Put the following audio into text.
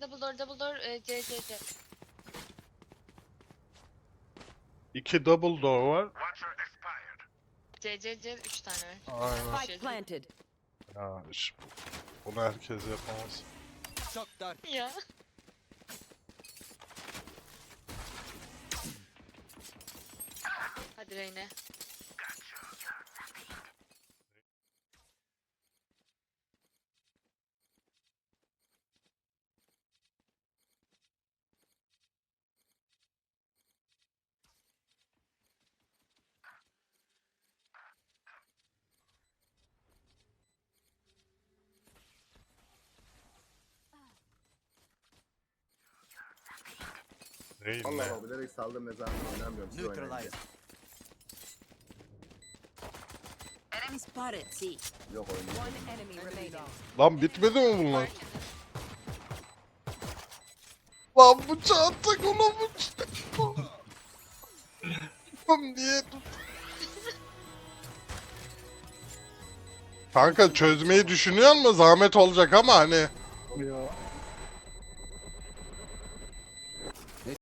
Double door, double door, e, C, C, C. İki double door var. C, C, C, 3 tane var. Aynen. Spike planted. Ya iş bu. Bunu herkes yapamaz. Çok dar. Ya. Hadi Reyne. Değil Allah? Allah bilerek saldım mezarını oynamıyorum. Siz. Neutralize. Enemy spotted. C. Yok oynayayım. One enemy remaining. Lan bitmedi mi bunlar? Lan bıçağı attık ona bıçağı. Lan niye? Kanka çözmeyi düşünüyor mu? Zahmet olacak ama hani. Ya